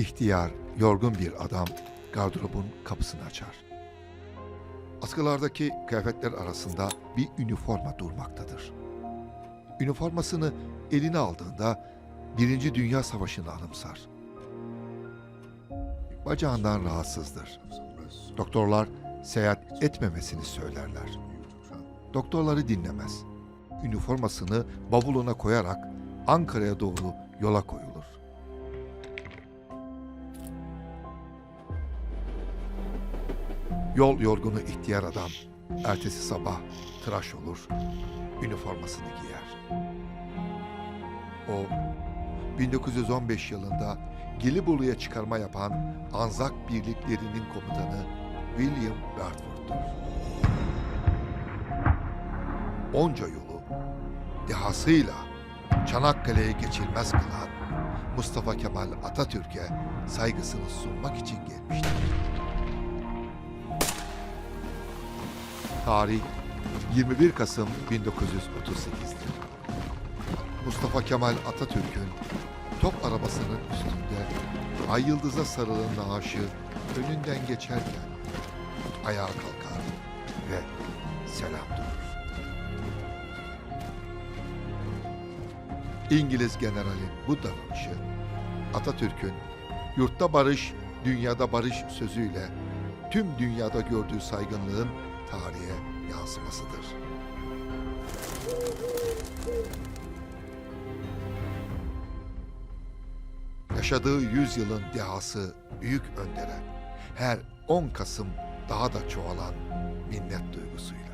İhtiyar, yorgun bir adam gardırobun kapısını açar. Askılardaki kıyafetler arasında bir üniforma durmaktadır. Üniformasını eline aldığında Birinci Dünya Savaşı'nı anımsar. Bacağından rahatsızdır. Doktorlar seyahat etmemesini söylerler. Doktorları dinlemez. Üniformasını bavuluna koyarak Ankara'ya doğru yola koyulur. Yol yorgunu ihtiyar adam ertesi sabah tıraş olur, üniformasını giyer. O 1915 yılında Gelibolu'ya çıkarma yapan Anzak birliklerinin komutanı William Bertford'dur. Onca yolu dehasıyla Çanakkale'ye geçilmez kılan Mustafa Kemal Atatürk'e saygısını sunmak için Tarih 21 Kasım 1938'dir. Mustafa Kemal Atatürk'ün top arabasının üstünde ay yıldıza sarılan naaşı önünden geçerken ayağa kalkar ve selam durur. İngiliz generalin bu davranışı Atatürk'ün yurtta barış, dünyada barış sözüyle tüm dünyada gördüğü saygınlığın tarihe yansımasıdır. Yaşadığı yüzyılın dehası büyük öndere her 10 Kasım daha da çoğalan minnet duygusuyla.